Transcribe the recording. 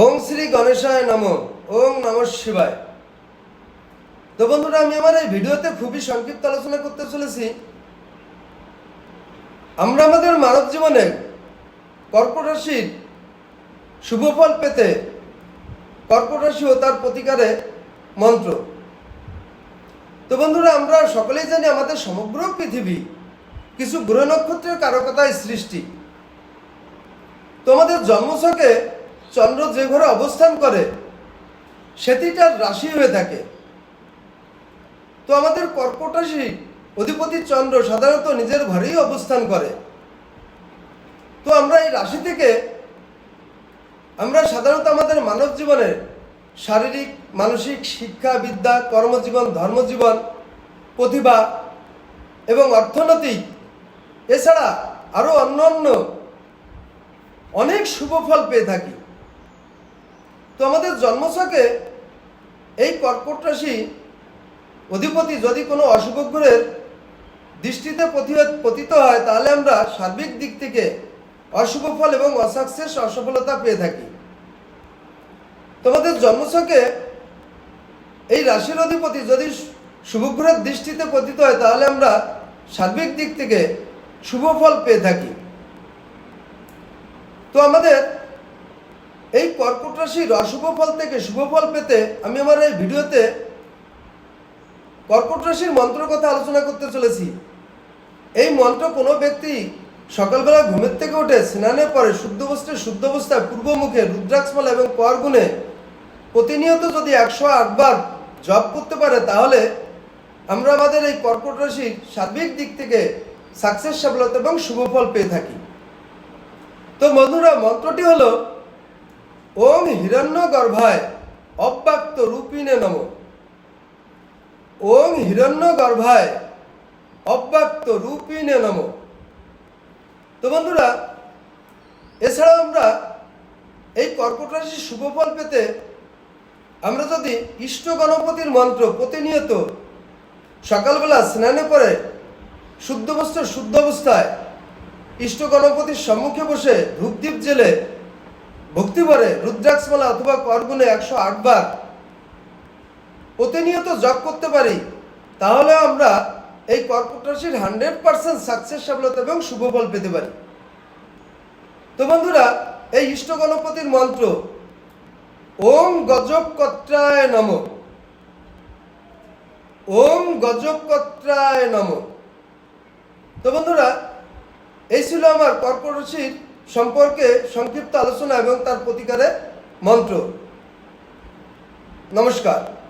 ওং শ্রী গণেশায় নম ওম নম শিবায়। তো বন্ধুরা, আমি আমার এই ভিডিওতে খুবই সংক্ষিপ্ত আলোচনা করতে চলেছি। আমরা আমাদের মানব জীবনে কর্কট রাশির শুভ ফল পেতে কর্কট রাশি ও তার প্রতিকারে মন্ত্র। তো বন্ধুরা, আমরা সকলেই জানি আমাদের সমগ্র পৃথিবী কিছু গ্রহ নক্ষত্রের কারকতায় সৃষ্টি। তো আমাদের জন্মছকে চন্দ্র যে ঘরে অবস্থান করে, সেটিটার রাশি হয়ে থাকে। তো আমাদের কর্কট রাশি অধিপতি চন্দ্র সাধারণত নিজের ঘরেই অবস্থান করে। তো আমরা এই রাশি থেকে, আমরা সাধারণত আমাদের মানব জীবনের শারীরিক, মানসিক শিক্ষা, বিদ্যা, কর্মজীবন, ধর্মজীবন, প্রতিভা এবং অর্থনৈতিক, এছাড়া আরও অন্য অন্য অনেক শুভ ফল পেয়ে থাকি। তো আমাদের জন্মছকে এই কর্কট রাশি অধিপতি যদি কোনো অশুভ গ্রহের দৃষ্টিতে পতিত হয়, তাহলে আমরা সার্বিক দিক থেকে অশুভ ফল এবং অসাকসেস, অসফলতা পেয়ে থাকি। তোমাদের জন্মছকে এই রাশির অধিপতি যদি শুভগ্রহের দৃষ্টিতে পতিত হয়, তাহলে আমরা সার্বিক দিক থেকে শুভ ফল পেয়ে থাকি। তো আমাদের এই কর্কট রাশির অশুভ ফল থেকে শুভ ফল পেতে আমি আমার এই ভিডিওতে কর্কট রাশির মন্ত্র কথা আলোচনা করতে চলেছি। এই মন্ত্র কোনো ব্যক্তি সকালবেলা ঘুমের থেকে উঠে স্নানের পরে শুদ্ধ বস্ত্রে শুদ্ধ অবস্থায় পূর্বমুখে রুদ্রাক্ষমালা এবং কর গুণে প্রতিনিয়ত যদি একশো আটবার জপ করতে পারে, তাহলে আমরা আমাদের এই কর্কট রাশির সার্বিক দিক থেকে সাকসেস সফলতা এবং শুভ ফল পেয়ে থাকি। তো বন্ধুরা, মন্ত্রটি হলো ওম হিরণ্য গর্ভায় অব্যক্ত রূপিণে নম। ওম হিরণ্য গর্ভায় অব্যক্ত রূপিণে নম। তো বন্ধুরা, এছাড়াও আমরা এই কর্কট রাশির শুভ ফল পেতে আমরা যদি ইষ্ট গণপতির মন্ত্র প্রতিনিয়ত সকালবেলা স্নানে পরে শুদ্ধ বস্ত্র শুদ্ধ অবস্থায় ইষ্ট গণপতির সম্মুখে বসে ধূপদীপ জেলে ভক্তি ভরে রুদ্রাক্ষমালা অথবা করগুণে একশো আটবার প্রতিনিয়ত জপ করতে পারি তাহলে আমরা এই কর্কট রাশির হান্ড্রেড পার্সেন্ট সাকসেস, সফলতা এবং শুভ ফল পেতে পারি। তো বন্ধুরা, এই ইষ্ট গণপতির মন্ত্র, ওম গজব কত্রায় নম। ওম গজব কত্রায় নম। তো বন্ধুরা, এই ছিল আমার কর্কট রাশির সম্পর্কে সংক্ষিপ্ত আলোচনা এবং তার প্রতিকারে মন্ত্র। নমস্কার।